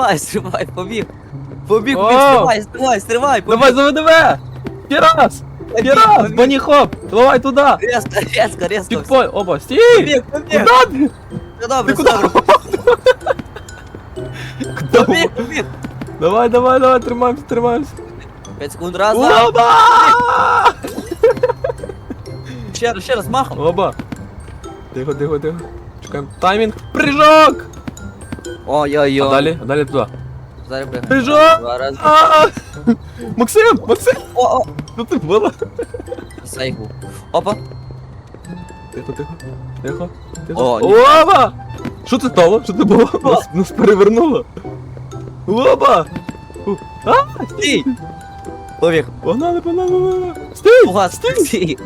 Стривай, стривай, побіг. Побіг, О! побіг, стривай, стривай, стривай, побіг. Давай, заведеме! Ще раз! Ще раз! Бані хоп! Давай туди! Резко, резко, резко. Тікпой! Оба, стій! Побіг, побіг. Куда ти? Все добре, Ти все добре. Куда? Побіг, побіг. Давай, давай, давай, тримаємось, тримаємось. 5 секунд, раз, два. Оба! Ще раз, ще раз, махом. Оба! Тихо, тихо, тихо. Чекаємо. Таймінг! Прыжок! Ой-ой-ой. А далі? А далі туди. Зараз. Прыжок! Два рази. А! Максим! Максим! О, о. Що ти було? Сейфу. Опа. Тихо, тихо. Тихо. Тихо. О, ні. Оба! Що це стало? Що це було? Нас, нас перевернуло. Оба! Фу. А! Стій. Побіг. Погнали, погнали, погнали. Стій! Пугас, стій.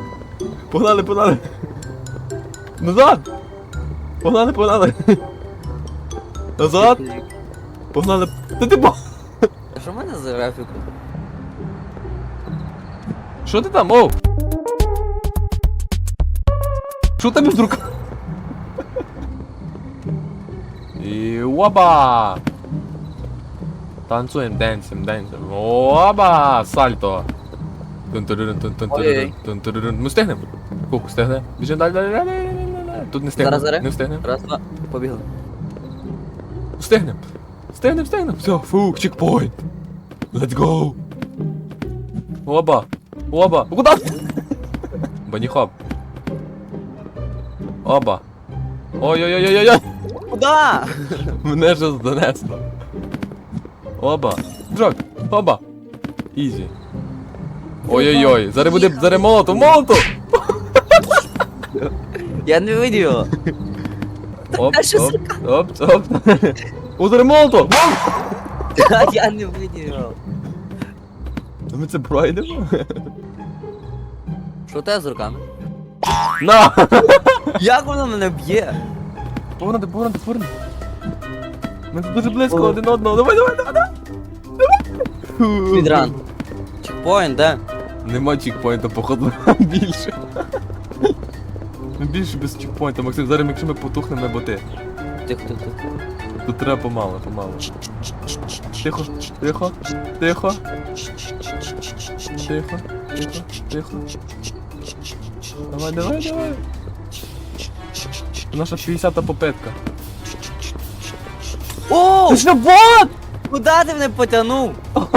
Погнали, погнали. Назад! Погнали, погнали. Назад! Погнали. Та ти. А Що в мене за графік? Що ти там? Оу! Що тебе з? І оба! Танцуємо, денсим, денсим. Оба! Сальто! Тун-турурун, тун-тун-турурун, тун-турурун. Ми встигнемо? Кук, встигне? Біжимо далі, далі, далі, далі, далі. Тут не встигнемо. Зараз, зараз. Не встигнемо. Раз, два. Побігли. Встигнем. Встигнем, встигнем. Все, фук, чекпоінт. Let's go. Оба. Оба. Куда? Баніхоп. Оба. Ой-ой-ой-ой-ой. Куда? Мене ж донесло. Оба. Джок. Оба. Ізі. Ой-ой-ой. Зараз буде зараз молоту, молоту. Я не видів. Оп, оп, оп, оп. О, зараз молоту. Я не видів. Та Ми це пройдемо? Що тебе з руками? На! Як воно мене б'є? Повернути, повернути, повернути. Ми тут дуже близько один одного. Давай, давай, давай, давай. Давай. Підран. Чекпоінт, де? Нема чекпоінта, походу, більше. Більше без чекпоінта, Максим. Зараз, якщо ми потухнемо, боти. Тихо, тихо, тихо. Тут треба помало, помало. Тихо, тихо, тихо, тихо, тихо, тихо. Давай, давай, давай. Наша 60-та попитка. О! Ти що бот? Куда ти мене потягнув?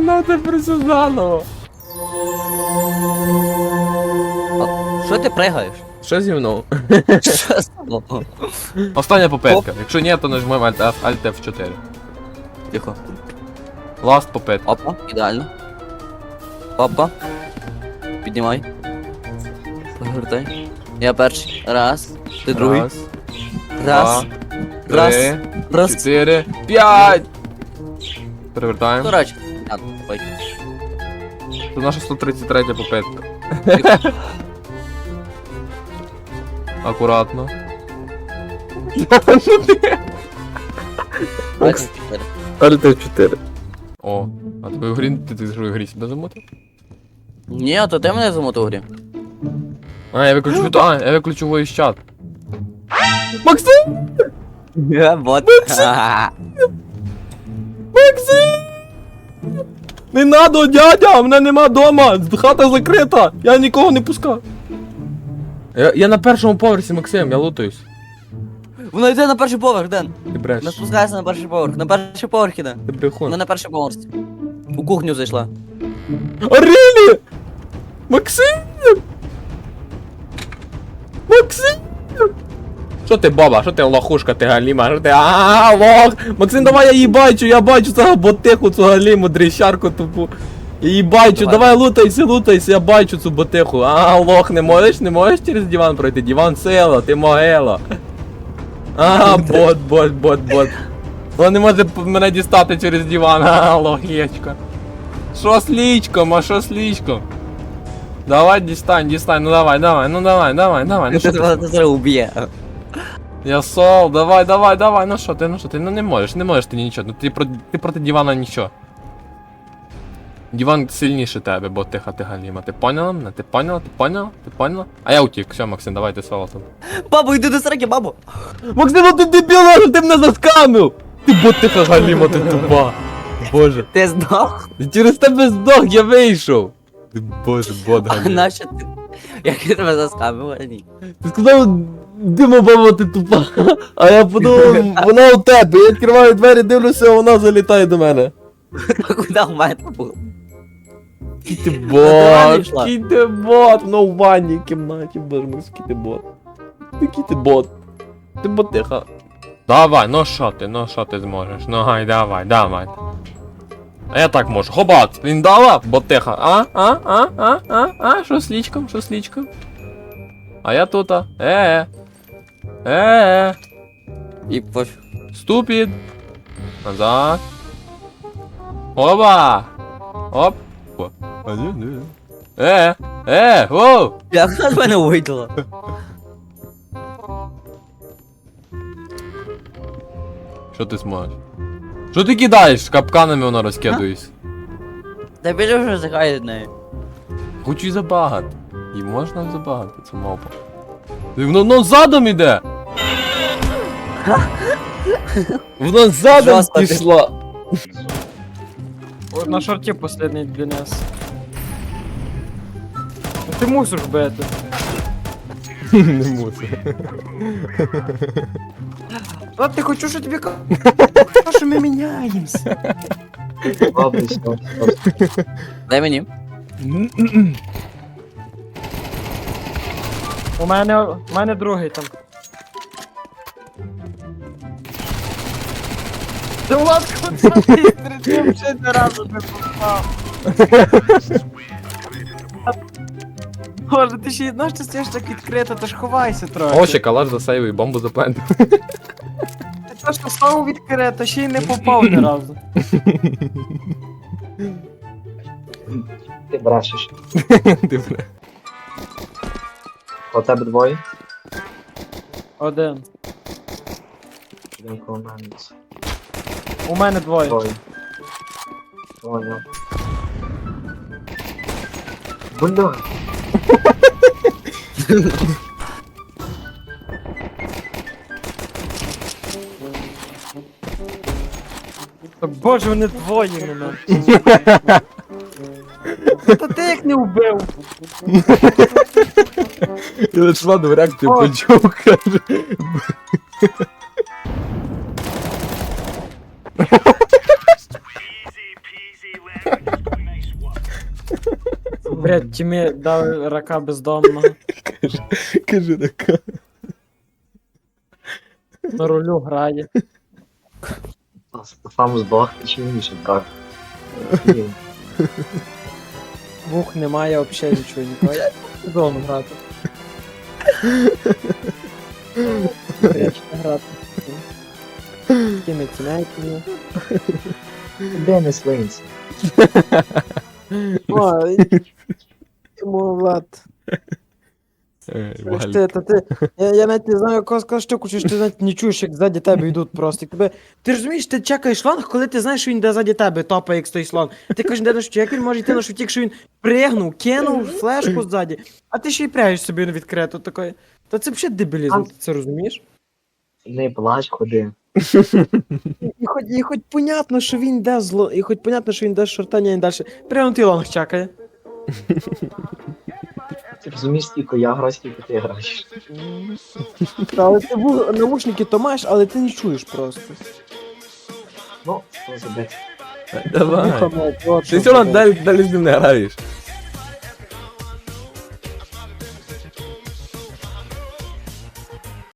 Ну це просто заново. Що ти пригаєш? Що зі мною? Що з тобою? Остання попитка. Якщо ні, то нажмемо Alt F, Alt F4. Тихо. Last попитка. Опа, ідеально. Опа. Піднімай. Повертай. Я перший. Раз. Ти другий. Раз, Раз. два, Раз. три, Раз. чотири, п'ять. Перевертаємо. А. Це наша 133 попитка. Акуратно. Alt F4. О, а тебе в грі, ти, ти в грі себе замутив? Ні, то ти мене замотав у грі. А, я виключу, а, я виключу voice чат. Максим! Я бот. Максим! Не надо, дядя! У Мене нема дома! Хата закрита! Я нікого не пускав. Я, я на першому поверсі, Максим, я лутаюсь. Воно йде на перший поверх, Ден. Ти Не бреш. спускайся на перший поверх. На перший поверх іде. Ти брехун. Вона на перший поверх. У кухню зайшла. Арелі! Максим! Максим! Що ти, баба? Що ти лохушка, ти галіма? Що ти? А, лох! Максим, давай я її бачу, я бачу цього ботиху, цю галіму, дріщарку тупу. Її бачу, Давай. лутайся, лутайся, я бачу цю ботиху. А, лох, не можеш, не можеш через диван пройти? Диван сила, ти могила. А, бот, бот, бот, бот. Вона не може мене дістати через диван, а, лохєчка. Що з лічком, а що з лічком? Давай дістань, дістань, ну давай, давай, ну давай, давай, давай, ну що ти? Це зараз уб'є. Я сол, давай, давай, давай, ну що ти, ну що ти, ну не можеш, не можеш ти нічого, ну ти, про, ти проти дивана нічого. Диван сильніше тебе, бо тиха ти галіма. Ти поняла мене? Ти поняла? Ти поняла? Ти поняла? А я утік, все, Максим, давай ти соло тут. Бабу, йди до сраки, бабу. Максим, ну ти дебіл, що ти мене заскамив! Ти ботиха галіма, ти тупа. Боже. Ти здох? Через тебе здох, я вийшов. Ти боже, бот А галіма. нащо ти? Як я тебе заскамив, Ні. Ти сказав, Дима, баба, ти тупа. А я подумав, вона у тебе. Я відкриваю двері, дивлюся, а вона залітає до мене. А куди в мене було? Який ти диван бот, кіті-бот, ну в ванній кімнаті, боже мій, який ти бот. Який ти бот. Ти ботиха. Давай, ну що ти, ну що ти зможеш? Ну гай, давай, давай. А я так можу. Хобат, він дала? Ботиха. А? А? А? А? А? А? Що з лічком? Що з лічком? А я тут. а. Е. Е. Е. І пофіг. Ступід. Назад. Оба! Оп. О. Е, е, воу! Як вона з мене вийдала? Що ти зможеш? Що ти кидаєш? Капканами вона розкидуєш. Та біжи вже захай від неї. Хочу й забагати. І можна забагати, це мавпа. Воно, воно задом іде! Воно задом Жорстко ти. пішла! На шорті последний для нас. Ну ти мусиш бити. Не мусив. А ти хочу, що тобі кажу, що ми міняємося. Ладно, все, все. Дай мені. У мене, у мене другий там. Да ладно, це ти третім ще не разу не попав. Боже, ти ще й знаєш, ти так відкрито, то ж ховайся трохи. О, ще калаш засейвив, бомбу заплентив. Ти то що став відкрито, ще й не попав ні разу. Ти брешеш. Ти бля. У тебе двоє? Один. Один коло мене. У мене двоє. Двоє. Понял. Бля. Боже, вони двоє мене. Та ти як не вбив? Я лише ладно, реакцію О. почув, каже. Блять, тімі дав рака бездомного. Каже така. На рулю грає. Сам здох, чи ніше так. Вух немає взагалі нічого нікого. Я сезону грати. Грати. Кими тімейками. Денис Лейнс. Ой, Йому Влад. Валік. Ти, та ти, я, я навіть не знаю, яку сказати штуку, чи ж ти навіть не чуєш, як ззаді тебе йдуть просто. Тебе, ти розумієш, ти чекаєш шланг, коли ти знаєш, що він йде ззаді тебе, топає, як стоїть шланг. Ти кажеш, де на шуті, як він може йти на шуті, якщо він пригнув, кинув флешку ззаді, а ти ще й прягаєш собі на відкрито такої. Та це взагалі дебілізм, ти це розумієш? Не плач, ходи. І, і, хоч, і хоч понятно, що він йде зло, і хоч понятно, що він йде шортання і далі. Пригнутий лонг чекає. Ти розумієш, скільки я граю, скільки ти граєш. Та, Але ти ву- навушники то маєш, але ти не чуєш просто. Ну, що забити. Давай. Ти все одно далі, далі з ним не граєш.